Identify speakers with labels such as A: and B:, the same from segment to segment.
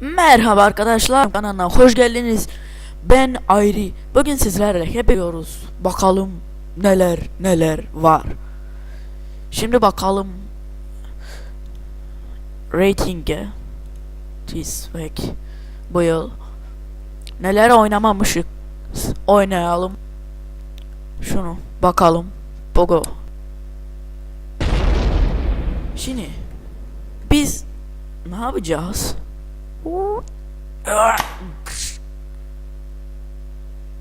A: Merhaba arkadaşlar kanalına hoş geldiniz. Ben Ayri. Bugün sizlerle hep yapıyoruz. Bakalım neler neler var. Şimdi bakalım ratinge this week bu yıl neler oynamamışık oynayalım. Şunu bakalım. Bogo. Şimdi biz ne yapacağız?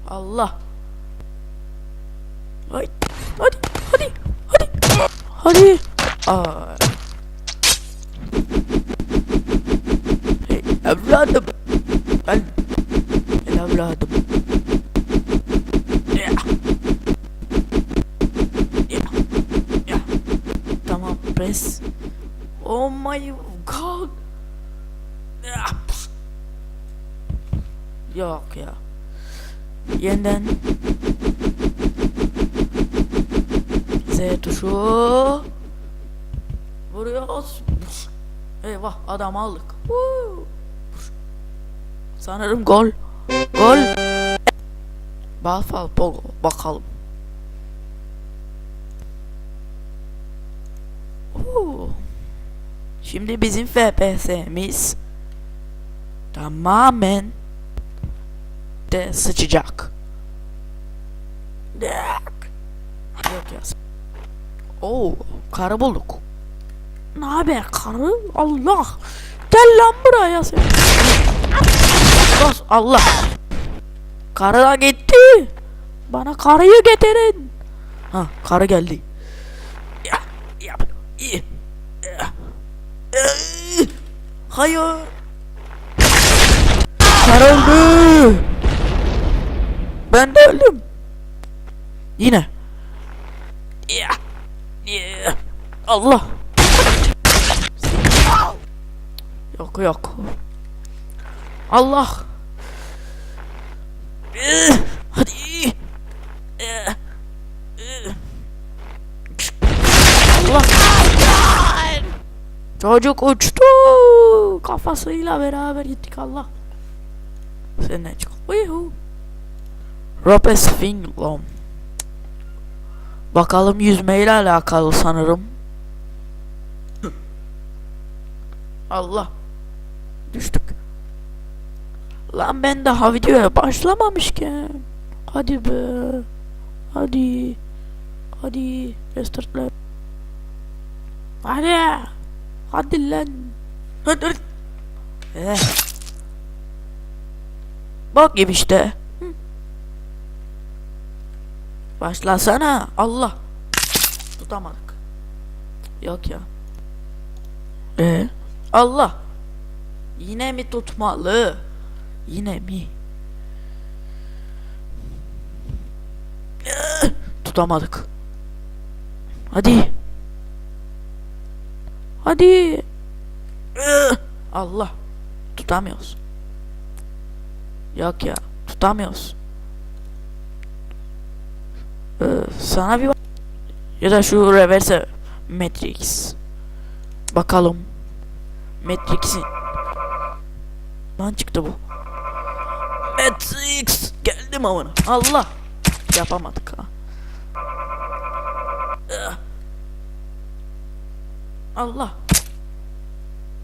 A: Allah. Ay, hadi, hadi, hadi, hadi. Aa. Ah. Hey, evladım. Gel. Gel evladım. Ya. Ya. Ya. Tamam, press. Oh my god. Yok ya. Yeniden Z tuşu vuruyoruz. Eyvah adam aldık. Sanırım gol. Gol. Balfal Pogo bakalım. Şimdi bizim FPS'miz tamamen de sıçacak. Yok ya. Oo, karı bulduk. Ne haber karı? Allah. Gel lan buraya sen. Bas Allah. Karı da gitti. Bana karıyı getirin. Ha, karı geldi. Hayır. Karı öldü. Ben de öldüm. Yine. Ya. Ya. Allah. Yok yok. Allah. Hadi. Allah. Çocuk uçtu. Kafasıyla beraber gittik Allah. Çık. Uyhu. Robes Finglom. Bakalım yüzmeyle alakalı sanırım. Allah. Düştük. Lan ben daha videoya başlamamışken. Hadi be. Hadi. Hadi. Restartla. Hadi. Hadi lan. Hadi. Eh. Bak gibi işte. Başlasana. Allah. Tutamadık. Yok ya. Ee? Allah. Yine mi tutmalı? Yine mi? Tutamadık. Hadi. Hadi. Allah. Tutamıyoruz. Yok ya. Tutamıyoruz. Ee, sana bir bak- ya da şu reverse matrix. Bakalım. Matrix'in lan çıktı bu. Matrix! Geldim amına. Allah! Yapamadık ha. Ah. Allah!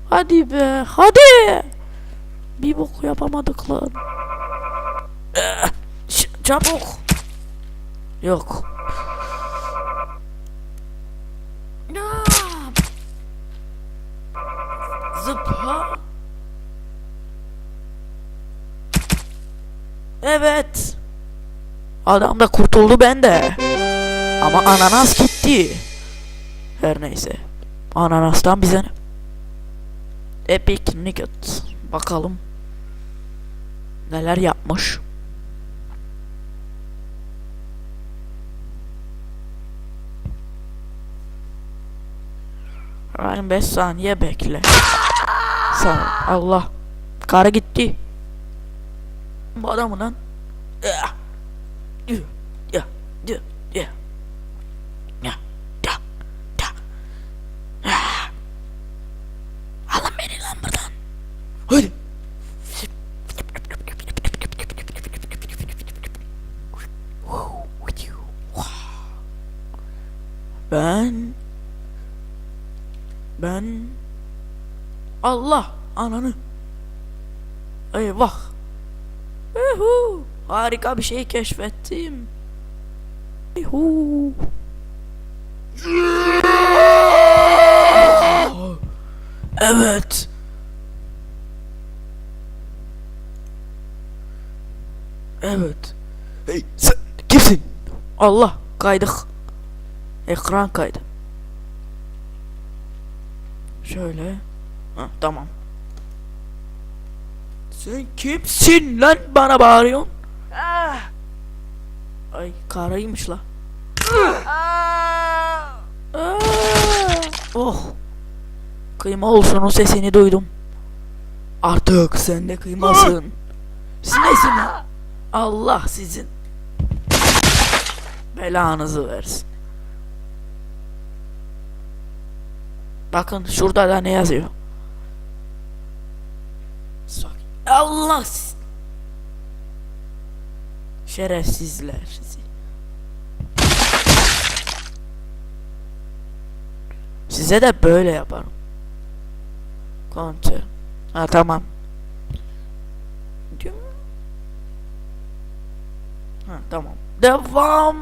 A: Hadi be hadi! Bir bok yapamadık lan Çabuk Yok. Zıpla. Evet. Adam da kurtuldu ben de. Ama ananas gitti. Her neyse. Ananastan bize ne? Epic Nugget. Bakalım. Neler yapmış. Bari 5 saniye bekle. Sağ. Allah. Kara gitti. Bu adamı lan. Ya. Ya. Ya. Ya. Ya. Ya. Ya. Alın beni lan buradan. Hadi. Ben Allah ananı. Eyvah. Yuhu. Harika bir şey keşfettim. Yuhu. Evet. Evet. Hey sen kimsin? Allah kaydık. Ekran kaydı. Şöyle. Ha, tamam. Sen kimsin lan bana bağırıyorsun? Ay karaymış la. Aa! Oh. Kıyma olsun o sesini duydum. Artık sen de kıymasın. Siz nesiniz? Allah sizin belanızı versin. Bakın şurada da ne yazıyor? Allah siz- şerefsizler. Size de böyle yaparım. Kontrol. Ha tamam. Ha tamam. Devam.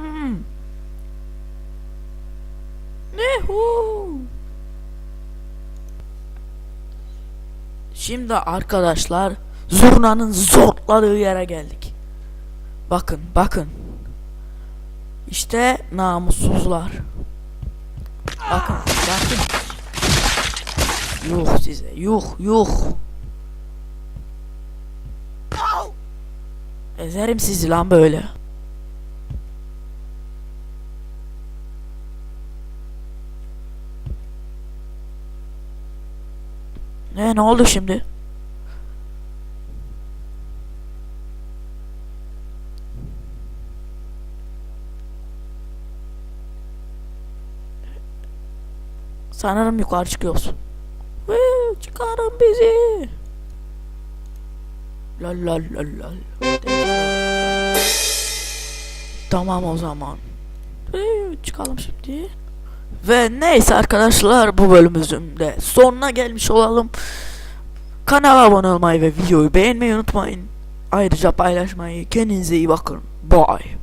A: Şimdi arkadaşlar zurnanın zorladığı yere geldik. Bakın bakın. İşte namussuzlar. Bakın bakın. Yuh size yuh yuh. Ezerim sizi lan böyle. Ne ne oldu şimdi? Sanırım yukarı çıkıyoruz. Woo, çıkarın bizi. La la la la. Tamam o zaman. Woo, çıkalım şimdi. Ve neyse arkadaşlar bu bölümümüzün de sonuna gelmiş olalım. Kanala abone olmayı ve videoyu beğenmeyi unutmayın. Ayrıca paylaşmayı. Kendinize iyi bakın. Bye.